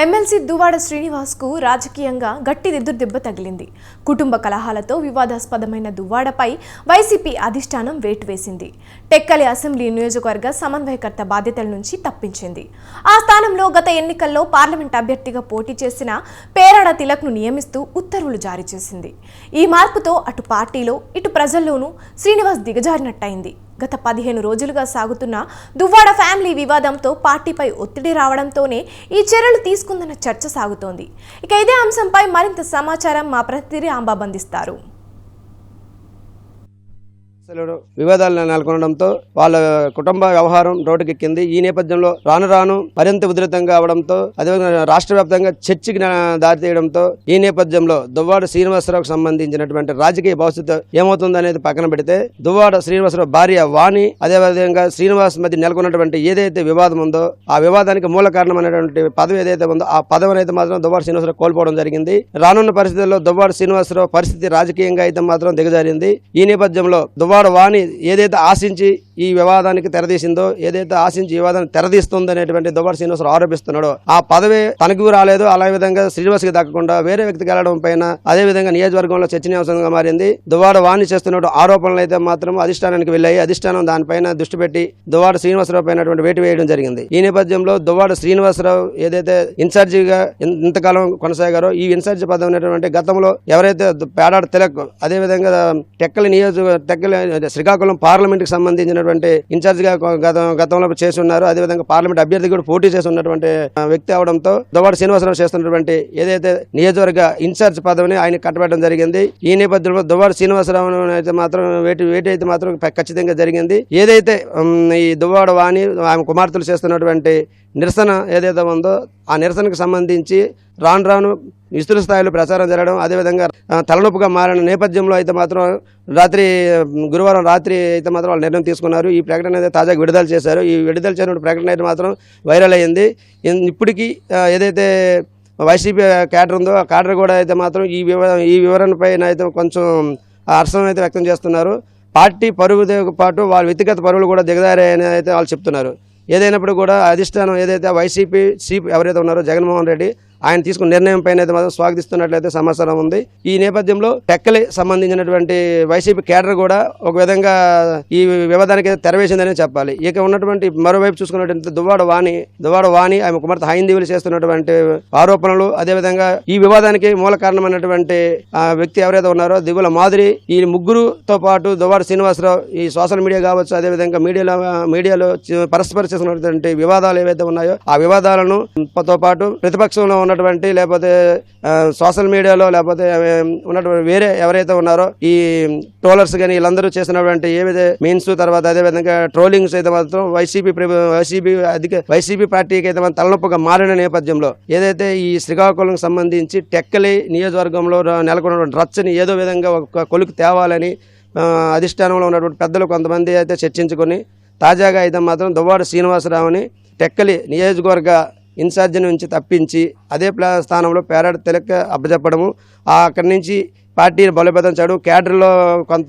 MLC Duvvada శ్రీనివాస్కు రాజకీయంగా గట్టి దెబ్బ తగిలింది. కుటుంబ కలహాలతో వివాదాస్పదమైన దువ్వాడపై వైసీపీ అధిష్టానం వేటు వేసింది. టెక్కలి అసెంబ్లీ నియోజకవర్గ సమన్వయకర్త బాధ్యతల నుంచి తప్పించింది. ఆ స్థానంలో గత ఎన్నికల్లో పార్లమెంట్ అభ్యర్థిగా పోటీ చేసిన పేరాడ తిలక్ను నియమిస్తూ ఉత్తర్వులు జారీ చేసింది. ఈ మార్పుతో అటు పార్టీలో ఇటు ప్రజల్లోనూ శ్రీనివాస్ దిగజారినట్టయింది. గత పదిహేను రోజులుగా సాగుతున్న దువ్వాడ ఫ్యామిలీ వివాదంతో పార్టీపై ఒత్తిడి రావడంతోనే ఈ చర్యలు తీసుకుందన్న చర్చ సాగుతోంది. ఇక ఇదే అంశంపై మరింత సమాచారం మా ప్రతినిధి అంబాబంధిస్తారు సమస్యలు వివాదాలు నెలకొనడంతో వాళ్ళ కుటుంబ వ్యవహారం రోడ్డుకెక్కింది. ఈ నేపథ్యంలో రాను రాను మరింత ఉధృతంగా అవడంతో అదేవిధంగా రాష్ట్ర వ్యాప్తంగా చర్చికి దారి దారితీయడంతో ఈ నేపథ్యంలో దువ్వాడ శ్రీనివాసరావుకు సంబంధించినటువంటి రాజకీయ భవిష్యత్తు ఏమవుతుందనేది పక్కన పెడితే దువ్వాడ శ్రీనివాసరావు భార్య వాణి అదేవిధంగా శ్రీనివాస్ మధ్య నెలకొన్నటువంటి ఏదైతే వివాదం ఉందో ఆ వివాదానికి మూల కారణమైనటువంటి పదవి ఏదైతే ఉందో ఆ పదవిని అయితే మాత్రం దువ్వాడ శ్రీనివాసరావు కోల్పోవడం జరిగింది. రానున్న పరిస్థితుల్లో దువ్వాడ శ్రీనివాసరావు పరిస్థితి రాజకీయంగా అయితే మాత్రం దిగజారింది. ఈ నేపథ్యంలో దువ్వాడ వాణి ఏదైతే ఆశించి ఈ వివాదానికి తెరదీసిందో ఏదైతే ఆశించి ఈ వివాదాన్ని తెరదీస్తుంది అనేటువంటి దువ్వాడ శ్రీనివాసరావు ఆరోపిస్తున్నాడో. ఆ పదవి తనకు రాలేదు. అలా విధంగా శ్రీనివాస్కి దక్కకుండా వేరే వ్యక్తికి వెళ్ళడం పైన అదే విధంగా నియోజకవర్గంలో చర్చనీయాంశంగా మారింది. దువ్వాడ వాణి చేస్తున్న ఆరోపణలు అయితే మాత్రం అధిష్టానానికి వెళ్ళాయి. అధిష్టానం దానిపైన దృష్టి పెట్టి దువ్వాడ శ్రీనివాసరావు పైనటువంటి వేటు వేయడం జరిగింది. ఈ నేపథ్యంలో దువ్వాడ శ్రీనివాసరావు ఏదైతే ఇన్ఛార్జిగా ఇంతకాలం కొనసాగారో ఈ ఇన్ఛార్జి పదవి అనేటువంటి గతంలో ఎవరైతే పేడాడు పేడాడ తిలక్ అదే విధంగా టెక్కలి నియోజక టెక్కలి శ్రీకాకుళం పార్లమెంట్కి సంబంధించినటువంటి ఇన్ఛార్జ్గా గత గతంలో చేసి ఉన్నారు అదేవిధంగా పార్లమెంట్ అభ్యర్థి కూడా పోటీ చేసి ఉన్నటువంటి వ్యక్తి అవడంతో దువాడ శ్రీనివాసరావు చేస్తున్నటువంటి ఏదైతే నియోజకవర్గ ఇన్ఛార్జ్ పదవిని ఆయన కట్టబెట్టడం జరిగింది. ఈ నేపథ్యంలో దువాడ శ్రీనివాసరావు అయితే మాత్రం వేటి వేటి అయితే మాత్రం ఖచ్చితంగా జరిగింది. ఏదైతే ఈ దువ్వాడ వాణి ఆమె కుమార్తెలు చేస్తున్నటువంటి నిరసన ఏదైతే ఉందో ఆ నిరసనకు సంబంధించి రాను రాను విస్తృత స్థాయిలో ప్రచారం జరగడం అదేవిధంగా తలనొప్పిగా మారిన నేపథ్యంలో అయితే మాత్రం రాత్రి గురువారం రాత్రి అయితే మాత్రం వాళ్ళు నిర్ణయం తీసుకున్నారు. ఈ ప్రకటన అయితే తాజాగా విడుదల చేశారు. ఈ విడుదల చేసిన ప్రకటన అయితే మాత్రం వైరల్ అయ్యింది. ఇప్పటికీ ఏదైతే వైసీపీ క్యాడర్ ఉందో ఆ క్యాడర్ కూడా అయితే మాత్రం ఈ వివ ఈ వివరణపైన అయితే కొంచెం హర్షం అయితే వ్యక్తం చేస్తున్నారు. పార్టీ పరుగుతో పాటు వాళ్ళ వ్యక్తిగత పరుగులు కూడా దిగదారని అయితే వాళ్ళు చెప్తున్నారు. ఏదైనప్పుడు కూడా అధిష్టానం ఏదైతే వైసీపీ చీఫ్ ఎవరైతే ఉన్నారో జగన్మోహన్ రెడ్డి ఆయన తీసుకున్న నిర్ణయం పైన అయితే మాత్రం స్వాగతిస్తున్నట్లయితే సమాచారం ఉంది. ఈ నేపథ్యంలో టెక్కలి సంబంధించినటువంటి వైసీపీ కేడర్ కూడా ఒక విధంగా ఈ వివాదానికి అయితే చెప్పాలి. ఇక ఉన్నటువంటి మరోవైపు చూసుకున్నటువంటి దువ్వాడ వాణి దువ్వాడ వాణి ఆమె కుమార్తె హైందీవులు చేస్తున్నటువంటి ఆరోపణలు అదేవిధంగా ఈ వివాదానికి మూల కారణమైనటువంటి ఆ వ్యక్తి ఎవరైతే ఉన్నారో దిగుల మాదిరి ఈ ముగ్గురుతో పాటు దువ్వాడ శ్రీనివాసరావు ఈ సోషల్ మీడియా కావచ్చు అదేవిధంగా మీడియాలో మీడియాలో పరస్పర చేసినటువంటి వివాదాలు ఏవైతే ఉన్నాయో ఆ వివాదాలను తో పాటు ప్రతిపక్షంలో ఉన్నటువంటి లేకపోతే సోషల్ మీడియాలో లేకపోతే ఉన్నటువంటి వేరే ఎవరైతే ఉన్నారో ఈ ట్రోలర్స్ కానీ వీళ్ళందరూ చేసినటువంటి ఏవైతే మీన్స్ తర్వాత అదే విధంగా ట్రోలింగ్స్ అయితే మాత్రం వైసీపీ వైసీపీ అధిక వైసీపీ పార్టీకి అయితే మనం తలనొప్పిగా మారిన నేపథ్యంలో ఏదైతే ఈ శ్రీకాకుళం సంబంధించి టెక్కలి నియోజకవర్గంలో నెలకొన్నటువంటి రచ్చని ఏదో విధంగా ఒక కొలుకు తేవాలని అధిష్టానంలో ఉన్నటువంటి పెద్దలు కొంతమంది అయితే చర్చించుకొని తాజాగా అయితే మాత్రం దువ్వాడ శ్రీనివాసరావుని టెక్కలి నియోజకవర్గ ఇన్ఛార్జి నుంచి తప్పించి అదే ప్లా స్థానంలో పేరాడ తిలక్ అప్పచెప్పడము అక్కడి నుంచి పార్టీని బలోపేతం క్యాడర్లో కొంత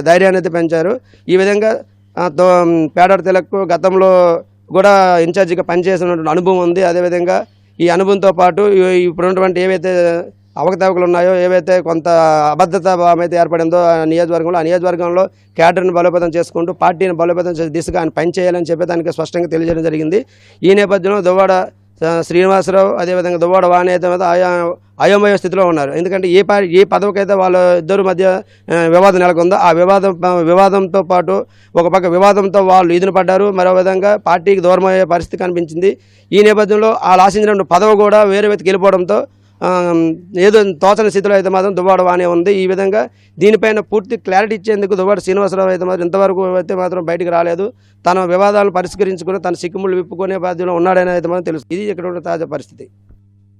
ధైర్యాన్ని అయితే పెంచారు. ఈ విధంగా ఆ, దో- పేడాడ తిలక్ గతంలో కూడా ఇన్ఛార్జిగా పనిచేసినటువంటి అనుభవం ఉంది. అదేవిధంగా ఈ అనుభవంతో పాటు ఇప్పుడున్నటువంటి ఏవైతే అవకతవకలు ఉన్నాయో ఏవైతే కొంత అబద్ధత భావం అయితే ఏర్పడిందో ఆ నియోజకవర్గంలో ఆ నియోజకవర్గంలో క్యాడర్ని బలోపేతం చేసుకుంటూ పార్టీని బలోపేతం చేసే దిశగా ఆయన పనిచేయాలని చెప్పి దానికి స్పష్టంగా తెలియజేయడం జరిగింది. ఈ నేపథ్యంలో దువ్వాడ శ్రీనివాసరావు అదేవిధంగా దువ్వాడ వాణి అయితే ఆయా అయోమయ స్థితిలో ఉన్నారు. ఎందుకంటే ఏ పార్టీ ఏ పదవికైతే వాళ్ళ ఇద్దరు మధ్య వివాదం నెలకొందో ఆ వివాదం వివాదంతో పాటు ఒక పక్క వివాదంతో వాళ్ళు ఈదున పడ్డారు. మరో విధంగా పార్టీకి దూరమయ్యే పరిస్థితి కనిపించింది. ఈ నేపథ్యంలో వాళ్ళు ఆశించిన పదవి కూడా వేరే వ్యక్తికి వెళ్ళిపోవడంతో ఏదో తోచని స్థితిలో అయితే మాత్రం దువ్వాడ వానే ఉంది. ఈ విధంగా దీనిపైన పూర్తి క్లారిటీ ఇచ్చేందుకు దువ్వాడ శ్రీనివాసరావు అయితే మాత్రం ఇంతవరకు అయితే మాత్రం బయటకు రాలేదు. తన వివాదాలను పరిష్కరించుకుని తన సిక్కుముళ్ళు విప్పుకునే బాధ్యతలో ఉన్నాడని అయితే మాత్రం తెలుసు. ఇది ఇక్కడ ఉన్న తాజా పరిస్థితి.